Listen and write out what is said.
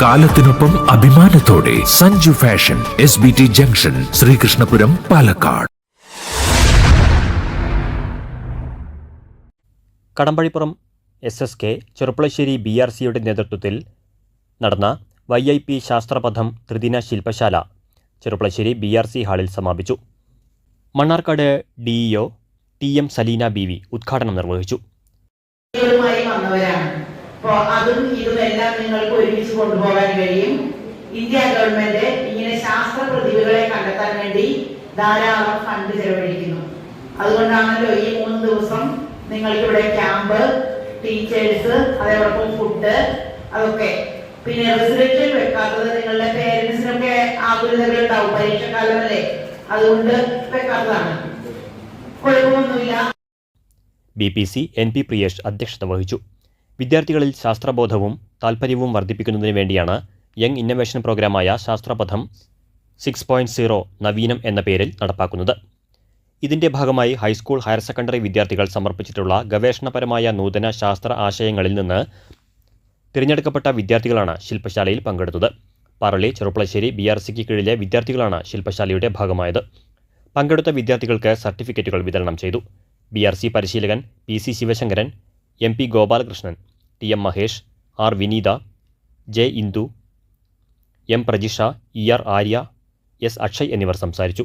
കാലത്തിനൊപ്പം അഭിമാനത്തോടെ Sanju fashion S B T junction Sreekrishnapuram Palakkad. Kadampazhipuram S S K Cherpulassery B R സിയുടെ നേതൃത്വത്തിൽ നടന്ന Y I P ശാസ്ത്രപഥം ത്രിദിന ശില്പശാല ചെറുപ്പളശ്ശേരി ബി ആർ സി ഹാളിൽ സമാപിച്ചു. Mannarkkad DEO T M Saleena B V ഉദ്ഘാടനം നിർവഹിച്ചു. വന്നവരാണ്. അപ്പോ അതും ഇതും എല്ലാം നിങ്ങൾക്ക് ഒരുമിച്ച് കൊണ്ടുപോകാൻ കഴിയും. ഇന്ത്യ ഗവൺമെന്റ് ഇങ്ങനെ ശാസ്ത്ര പ്രതിഭകളെ കണ്ടെത്താൻ വേണ്ടി ധാരാളം ഫണ്ട് ചെലവഴിക്കുന്നു. അതുകൊണ്ടാണല്ലോ ഈ മൂന്ന് ദിവസം നിങ്ങൾക്ക് ഇവിടെ ക്യാമ്പ് ടീച്ചേഴ്സ് അതേപോലെ ഫുഡ് അതൊക്കെ. പിന്നെ റെസിഡൻഷ്യൽ വെക്കാത്തത് നിങ്ങളുടെ പേരൻസിനൊക്കെ ആകുലതകൾ ഉണ്ടാവും. പരീക്ഷക്കാലമല്ലേ? അതുകൊണ്ട് വെക്കാത്തതാണ്. കുഴപ്പമൊന്നുമില്ല. B P C N P Priyesh അധ്യക്ഷത വഹിച്ചു. വിദ്യാർത്ഥികളിൽ ശാസ്ത്രബോധവും താൽപ്പര്യവും വർദ്ധിപ്പിക്കുന്നതിന് വേണ്ടിയാണ് young innovation പ്രോഗ്രാമായ Sasthrapadham six point zero Naveenam എന്ന പേരിൽ നടപ്പാക്കുന്നത്. ഇതിന്റെ ഭാഗമായി ഹൈസ്കൂൾ ഹയർ സെക്കൻഡറി വിദ്യാർത്ഥികൾ സമർപ്പിച്ചിട്ടുള്ള ഗവേഷണപരമായ നൂതന ശാസ്ത്ര ആശയങ്ങളിൽ നിന്ന് തിരഞ്ഞെടുക്കപ്പെട്ട വിദ്യാർത്ഥികളാണ് ശില്പശാലയിൽ പങ്കെടുത്തത്. പറളി ചെറുപ്പളശ്ശേരി ബി ആർ സിക്ക് കീഴിലെ വിദ്യാർത്ഥികളാണ് ശില്പശാലയുടെ ഭാഗമായത്. പങ്കെടുത്ത വിദ്യാർത്ഥികൾക്ക് സർട്ടിഫിക്കറ്റുകൾ വിതരണം ചെയ്തു. ബി ആർ സി പരിശീലകൻ P C Sivasankaran M P Gopalakrishnan T M Mahesh R Vineetha J Indu M Prajisha E R Arya S Akshay എന്നിവർ സംസാരിച്ചു.